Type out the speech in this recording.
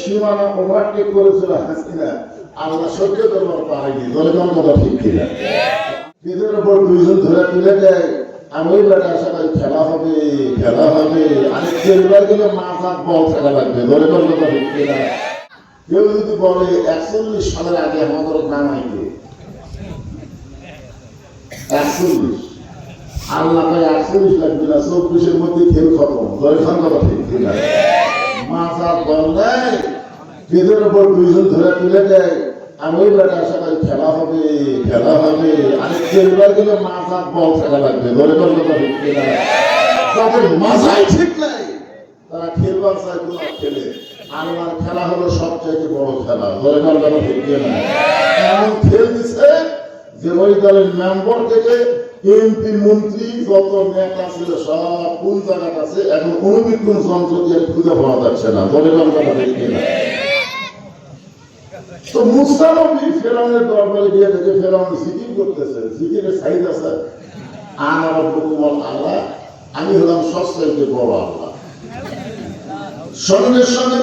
সীমানা ওভারটেক করেছিল হাসিনা, আল্লাহ সহ্য করবার পারেনি, দলে কোন কথা ঠিক কিনা এদের উপর দুইজন ধরে তুলে দেয়, আমি বেটার সাথে খেলা হবে খেলা হবে। আরেক খেলবার গেলে মাথা বল থাকা লাগবে, দলে কোন কথা ঠিক কিনা কেউ যদি বলে একচল্লিশ সালের আগে আমাদের নামাইতে একচল্লিশ। আল্লাহ একচল্লিশ লাগবে না, চব্বিশের মধ্যে খেল খতম দর্শন কথা ঠিক কিনা এদের উপর দুইজন ধরে তুলে দেয়। আমি বেটার সাথে খেলা হবে? খেলা হবে। আরেক খেলবার গেলে মাথার বল থাকা লাগবে। ধরে ঠিক কিনা তাদের মাথায় ঠিক নাই। তারা খেলবার চায় কোন খেলে। আল্লাহর খেলা হলো সবচেয়ে বড় খেলা। ধরে কোন কথা ঠিক কিনা এমন খেল দিছে যে ওই দলের মেম্বার থেকে এমপি মন্ত্রী, যত নেতা ছিল সব কোন জায়গাটা আছে, এখন অনুবীক্ষণ যন্ত্র দিয়ে খুঁজে পাওয়া যাচ্ছে না। বলে কোন কথা ঠিক কিনা তো মুসানবী ফেরাউনের দরবারে গিয়ে দেখে ফেরাউন জিকির করতেছে জিকিরের সাইজ আছে। আমার রব্বুকুম আল্লাহ, আমি হলাম সবচেয়ে বড় আল্লাহ। সঙ্গে সঙ্গে